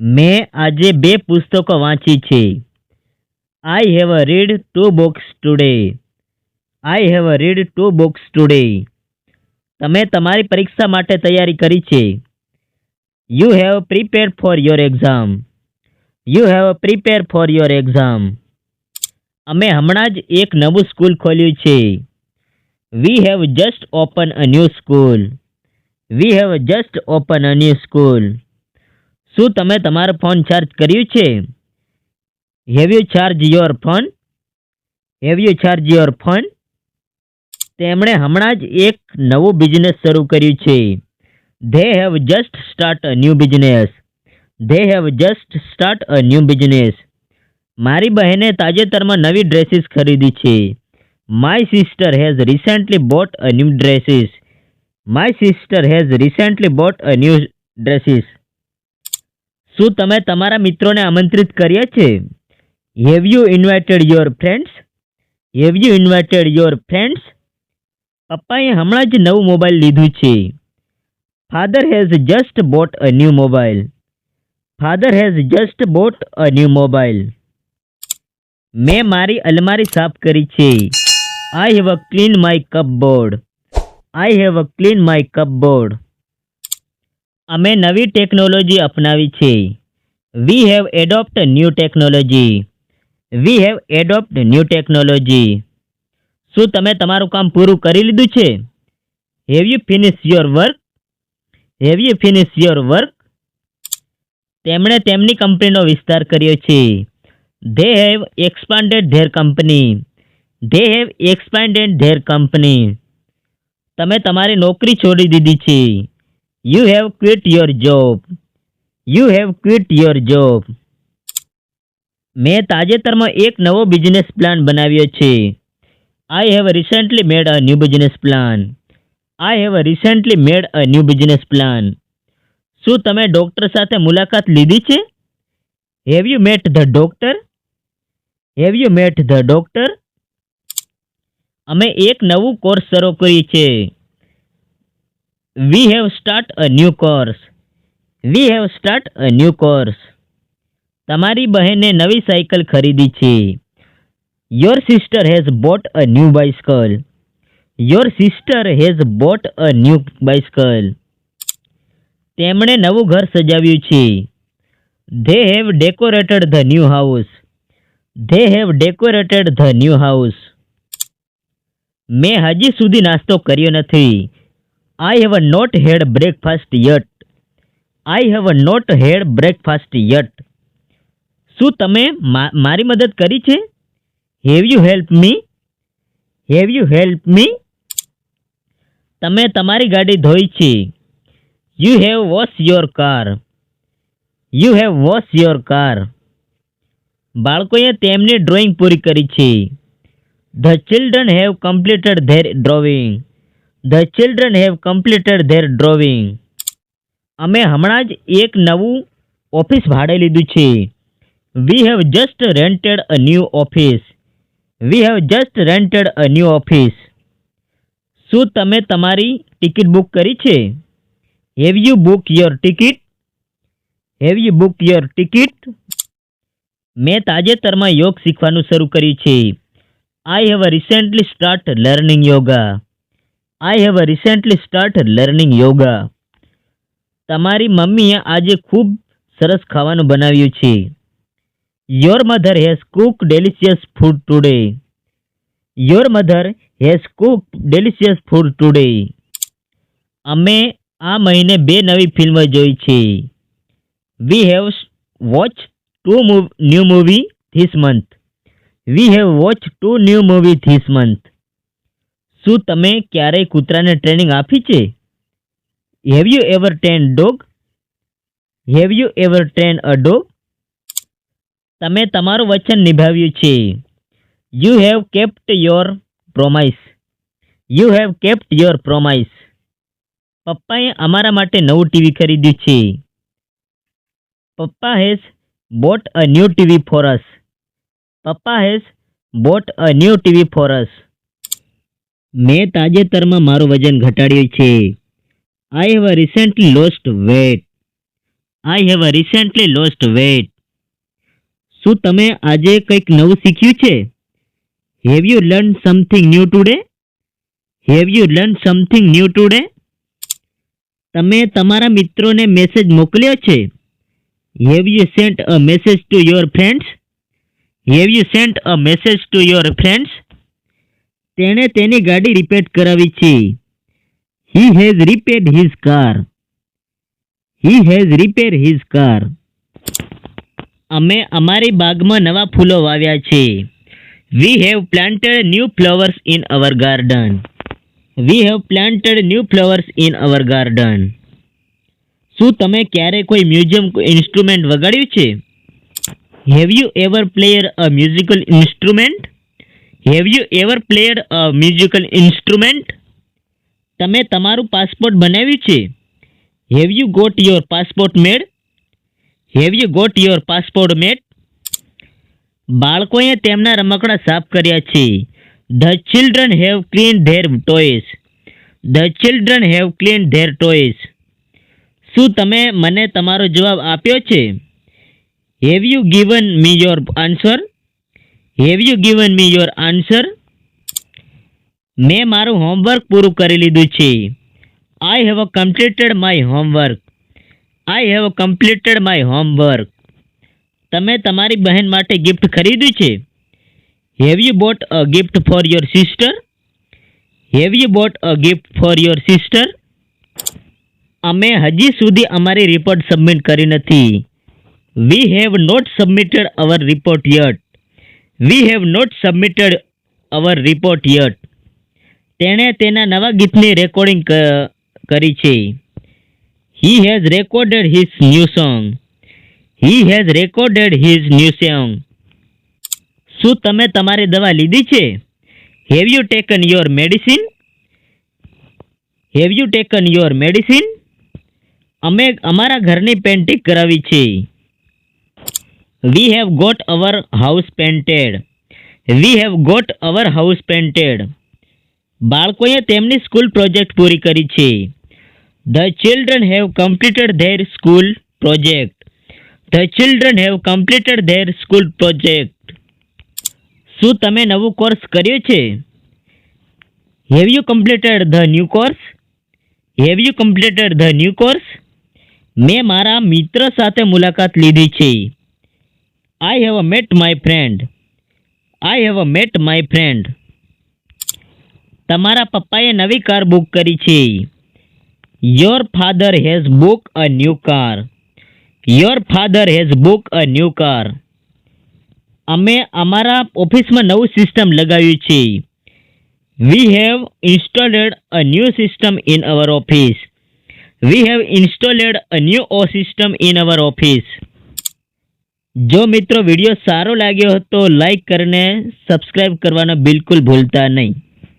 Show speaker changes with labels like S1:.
S1: મેં આજે બે પુસ્તકો વાંચી છે. I have read two books today I have read two books today તમે તમારી પરીક્ષા માટે તૈયારી કરી છે. You have prepare for your exam you have prepare for your exam અમે હમણાં જ એક નવું સ્કૂલ ખોલ્યું છે. We have just open a new school we have just open a new school શું તમે તમારો ફોન ચાર્જ કર્યું છે? Have you charge your phone have you charge your phone તેમણે હમણાં જ એક નવું બિઝનેસ શરૂ કર્યું છે. They have just start a new business they have just start a new business મારી બહેને તાજેતરમાં નવી ડ્રેસીસ ખરીદી છે. My sister has recently bought a new dresses my sister has recently bought a new dresses શું તમે તમારા મિત્રોને આમંત્રિત કર્યા છે? Have you invited your friends have you invited your friends પપ્પાએ હમણાં જ નવું મોબાઈલ લીધું છે. Father has just bought a new mobile father has just bought a new mobile મેં મારી અલમારી સાફ કરી છે. I have a clean my cupboard I have a clean my cupboard અમે નવી ટેકનોલોજી અપનાવી છે. We have adopt new technology we have adopt new technology શું તમે તમારું કામ પૂરું કરી લીધું છે? Have you finish your work have you finish your work તેમણે તેમની કંપનીનો વિસ્તાર કર્યો છે. They have expanded their company they have expanded their company તમે તમારી નોકરી છોડી દીધી છે. You have quit your job you have quit your job મેં તાજેતરમાં એક નવો બિઝનેસ પ્લાન બનાવ્યો છે. I have recently made a new business plan I have recently made a new business plan શું તમે ડૉક્ટર સાથે મુલાકાત લીધી છે? Have you met the doctor have you met the doctor અમે એક નવું કોર્સ શરૂ કર્યું છે. We have start a new course we have start a new course તમારી બહેને નવી સાયકલ ખરીદી છે. Your sister has bought a new bicycle your sister has bought a new bicycle તેમણે નવું ઘર સજાવ્યું છે. They have decorated the new house they have decorated the new house મેં હજી સુધી નાસ્તો કર્યો નથી. I have not had breakfast yet I have not had breakfast yet શું તમે મારી મદદ કરી છે? Have you help me have you help me તમે તમારી ગાડી ધોઈ છે. You have wash your car you have wash your car બાળકોએ તેમની ડ્રોઈંગ પૂરી કરી છે. The children have completed their drawing the children have completed their drawing અમે હમણાં જ એક નવું ઓફિસ ભાડે લીધું છે. We have just rented a new office we have just rented a new office શું તમે તમારી ટિકિટ બુક કરી છે? Have you book your ticket have you book your ticket મેં તાજેતરમાં યોગ શીખવાનું શરૂ કર્યું છે. I have recently start learning yoga I have recently start learning yoga તમારી મમ્મીએ આજે ખૂબ સરસ ખાવાનું બનાવ્યું છે. Your mother has cook delicious food today your mother has cook delicious food today અમે આ મહિને બે નવી ફિલ્મો જોઈ છે. We have watch two new movie this month we have watch two new movie this month શું તમે ક્યારેય કૂતરાને ટ્રેનિંગ આપી છે? Have you ever train dog have you ever train a dog તમે તમારું વચન નિભાવ્યું છે. You have kept your promise you have kept your promise પપ્પાએ અમારા માટે નવું ટીવી ખરીદ્યું છે. પપ્પા has bought a new TV for us પપ્પા has bought a new TV for us મેં તાજેતરમાં મારું વજન ઘટાડ્યું છે. I have recently lost weight I have recently lost weight શું તમે આજે કંઈક નવું શીખ્યું છે? Have you learn something new today have you learn something new today તમે તમારા મિત્રોને મેસેજ મોકલ્યો છે? Have you sent a message to your friends have you sent a message to your friends તેણે તેની ગાડી રિપેર કરાવી છે. He has repair his car he has repair his car અમે અમારી બાગમાં નવા ફૂલો વાવ્યા છે. We have planted new flowers in our garden we have planted new flowers in our garden શું તમે ક્યારે કોઈ મ્યુઝિયમ ઇન્સ્ટ્રુમેન્ટ વગાડ્યું છે? Have you ever player a musical instrument have you ever played a musical instrument તમે તમારું passport બનાવ્યું છે. Have you got your passport made have you got your passport made બાળકોએ તેમના રમકડા સાફ કર્યા છે. The children have clean their toys the children have clean their toys શું તમે મને તમારો જવાબ આપ્યો છે? Have you given me your answer have you given me your answer મેં મારું હોમવર્ક પૂરું કરી લીધું છે. I have completed my homework I have completed my homework તમે તમારી બહેન માટે ગિફ્ટ ખરીદ્યું છે? Have you bought a gift for your sister have you bought a gift for your sister અમે હજી સુધી અમારી રિપોર્ટ સબમિટ કરી નથી. We have not submitted our report yet we have not submitted our report yet તેણે તેના નવા ગીતની રેકોર્ડિંગ કરી છે. He has recorded his new song he has recorded his new song શું તમે તમારી દવા લીધી છે? Have you taken your medicine have you taken your medicine અમે અમારા ઘરની પેન્ટિંગ કરાવી છે. We have got our house painted we have got our house painted બાળકોએ તેમની સ્કૂલ પ્રોજેક્ટ પૂરી કરી છે. The children have completed their school project the children have completed their school project શું તમે નવું કોર્સ કર્યો છે? Have you completed the new course have you completed the new course મેં મારા મિત્ર સાથે મુલાકાત લીધી છે. I have met my friend I have met my friend તમારા પપ્પાએ નવી કાર બુક કરી છે. Your father has book a new car your father has book a new car અમે અમારા ઓફિસમાં નવું સિસ્ટમ લગાવ્યું છે. We have installed a new system in our office we have installed a new oh system in our office જો મિત્રો video સારો લાગ્યો તો લાઈક કરીને સબસ્ક્રાઈબ કરવાનો બિલકુલ ભૂલતા નહીં.